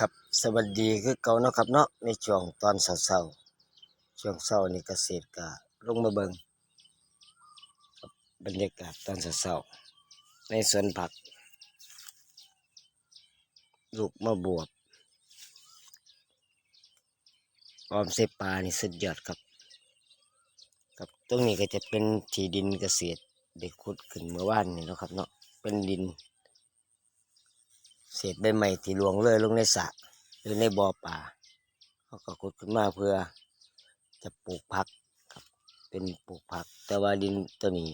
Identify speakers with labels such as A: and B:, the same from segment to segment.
A: ครับสวัสดีคือเก่าเนาะครับเนาะในช่วงตอนเช้าๆช่วงเช้านี่เกษตรก็ลงมาเบิงบรรยากาศตอนเช้าๆในสวนผัก ลูกมะบวบออมเสปานี่สุดยอดครับ ครับตรงนี้ก็จะเป็นที่ดินเกษตรเด็กขุดขึ้นเมื่อวานนี่เนะครับเนาะเป็นดิน เศษใบไม้ที่หลวงเลยลงในสระหรือในบ่อป่าเขาก็ขุดขึ้นมาเพื่อ จะปลูกผักครับ เป็นปลูกผัก แต่ว่าดินตัวนี้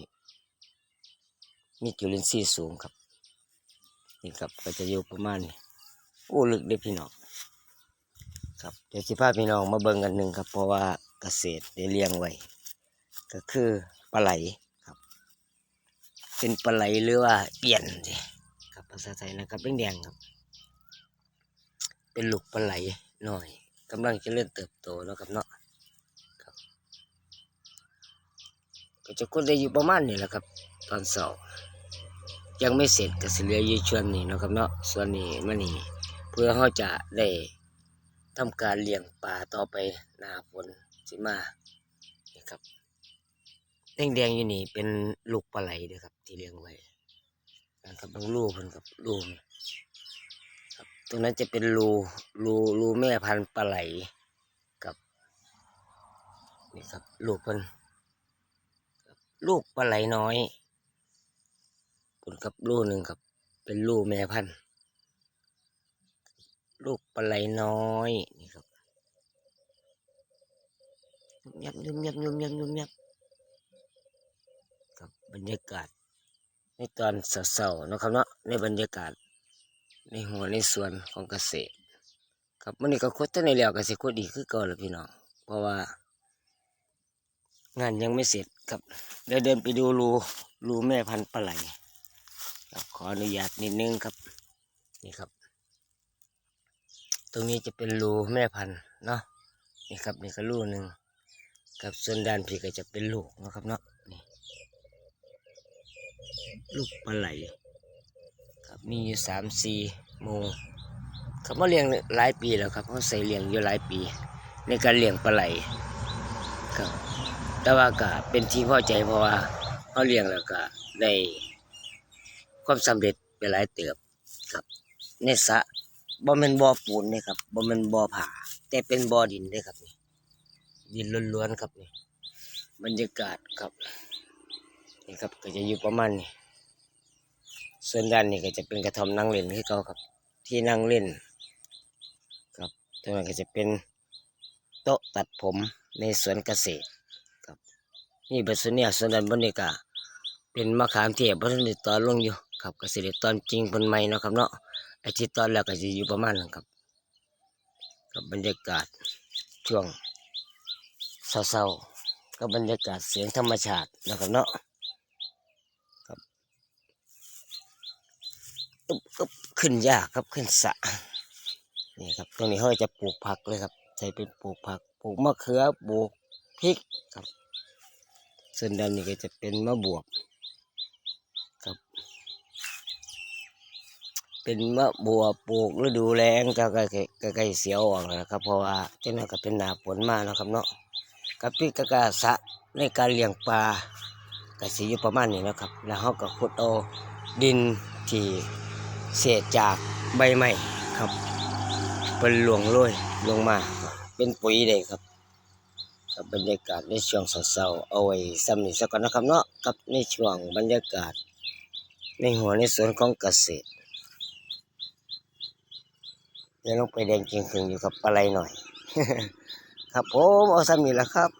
A: มีจุลินทรีย์สูงครับนี่ครับก็จะอยู่ประมาณนี้โอ้ลึกเด้พี่น้องครับเดี๋ยวสิพาพี่น้องมาเบิ่งกันหนึ่งครับ เพราะว่าเกษตรได้เลี้ยงไว้ ก็คือปลาไหลครับ เป็นปลาไหลหรือว่าเปี่ยนสิ ภาษาไทยนะครับแดงๆครับ เป็นลูกปลาไหลหน่อยกำลังจะเริ่มเติบโตแล้วครับเนาะครับ ก็จะคุดได้อยู่ประมาณนี้แหละครับ ตอนเสาร์ยังไม่เสร็จก็สิเหลืออยู่ชวงนี้เนะครับเนาะส่วนนี้มันนี่เพื่อเขาจะได้ทำการเลี้ยงปลาต่อไปหน้าฝนสิมานี่ครับแดงๆอยู่นี่เป็นลูกปลาไหลเด้อครับ ที่เลี้ยงไว้ นะครับบางลูกเพิ่นกับลูกครับตรงนั้นจะเป็นรูรูรูแม่พันธุ์ปลาไหลกับนี่ครับลูกเพิ่นครับลูกปลาไหลน้อยผลกับลูกหนึ่งครับ เป็นลูกแม่พันธุ์ลูกปลาไหลน้อยนี่ครับยับยุบยับยุบยับยุบยับกับบรรยากาศ ในตอนเสาร์ๆนะครับเนาะในบรรยากาศ ในหัวในสวนของเกษตร ครับมันนี้ก็คุดตั้งในแล้วก็สิคุดอีกคือเก่าเลยพี่น้องเพราะว่า งานยังไม่เสร็จครับเดี๋ยวเดินไปดูรูรูแม่พันธุ์ปลาไหลครับขออนุญาตนิดนึงครับนี่ครับ ตรงนี้จะเป็นรูแม่พันธุ์เนาะนี่ครับนี่ก็รูหนึ่งครับส่วนด้านพี่ก็จะเป็นลูกนะครับเนาะนี่ ลูกปลาไหลครับมีอยู่สามสี่โมงเขามาเลี้ยงหลายปีแล้วครับเขาใส่เลี้ยงอยู่หลายปี ในการเลี้ยงปลาไหลครับแต่ว่าก็เป็นที่พอใจเพราะว่าเขาเลี้ยงแล้วก็ได้ความสำเร็จไปหลายเติบครับในสะบ่แม่นบ่อปูนเลยครับบ่แม่นบ่อผาแต่เป็นบ่อดินเลยครับนี่ดินล้วนๆครับนี่บรรยากาศครับนี่ครับก็จะอยู่ประมาณนี้ ส่วนด้านนี้ก็จะเป็นกระท่อมนั่งเล่นที่เขาครับ ที่นั่งเล่น ครับตรงนั้นก็จะเป็นโต๊ะตัดผมในสวนเกษตรครับ นี่เบดส่วนเนี่ยส่วนด้านบนนี้ก็เป็นมะขามเทียบเพราะฉะนั้นตอนลงอยู่ครับเกษตรตอนจริงเป็นใหม่เนาะครับเนาะไอที่ตอนแล้วก็จะอยู่ประมาณนั้นครับกับบรรยากาศช่วงเศร้าๆกับบรรยากาศเสียงธรรมชาตินะครับเนาะ อึบอึบขึ้นยากครับขึ้นสะนี่ครับตรงนี้เขาจะปลูกผักเลยครับใช้เป็นปลูกผักปลูกมะเขือปลูกพริกครับ ส่วนด้านนี้ก็จะเป็นมะบวบครับ เป็นมะบัวปลูกฤดูแล้งก็ใกล้ใกล้ใกล้เสียวออกแล้วครับ เพราะว่าเจ้านั่ก็เป็นหนาฝนมาแล้วครับเนาะกับพี่กะกาสะในการเลี้ยงปลาก็สิอยู่ประมาณนี้นะครับ แล้วเขาก็ขุดเอาดินที่ เศษจากใบไม้ครับเป็นหลวงโรยลงมา เป็นปุ๋ยเลยครับกับบรรยากาศในช่วงเศร้าๆเอาไว้ซ้ำนี้สักก่อนนะครับเนาะกับในช่วงบรรยากาศ ในหัวในสวนของเกษตรเดี๋ยวลงไปแดงเคียงคืนอยู่กับปลาไหลหน่อย ครับผมเอาซ้ำนี้แหละครับ